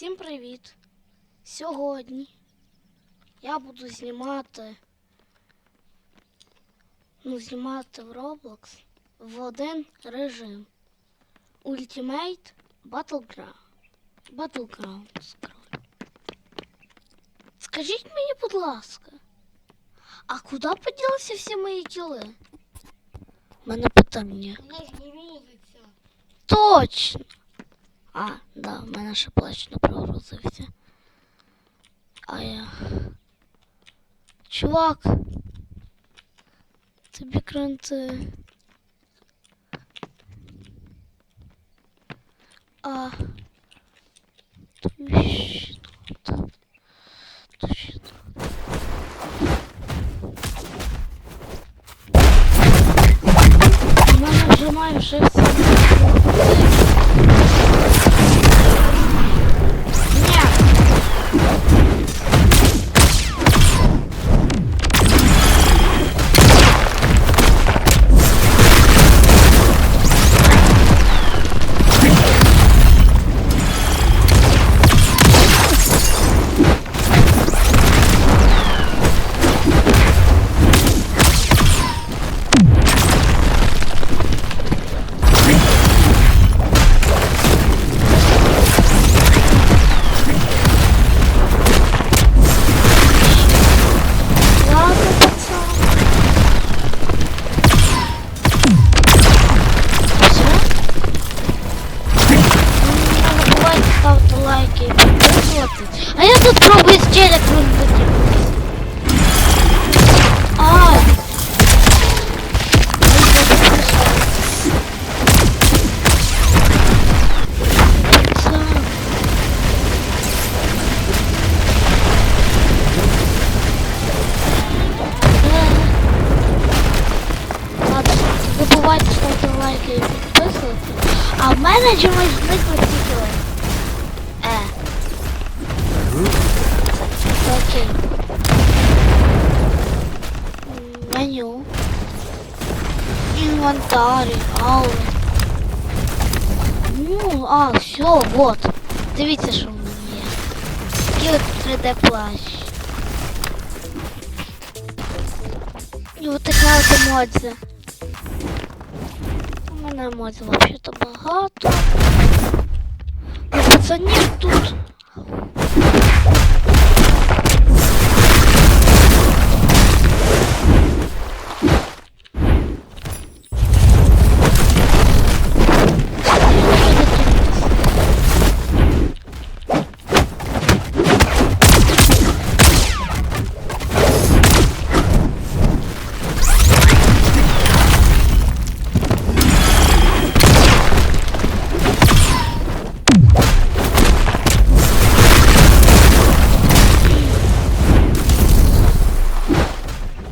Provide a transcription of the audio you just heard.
Всім привіт! Сьогодні я буду знімати, ну, знімати в Roblox в один режим. Ultimate Battleground. Battleground. скроль. Скажіть мені, будь ласка, а куди поділися всі мої кіли? У мене питання. У нас грузиться. Точно. А, да, в мене ще плач не прогрузився. А я. Чувак. Тобі кранти. А. Точно. У мене вже майже все. Тут пробую з! Пацан. Ладно, не забувайте ставити лайки і підписуватися. А в мене чомусь зникли ці окей. Меню. Інвентарі, аури. Ну, а, все, вот. Дивіться, що в мене є. Такий от 3D плащ. І от така от емодзі. У мене емодзі взагалі-то багато. Ну, пацанів тут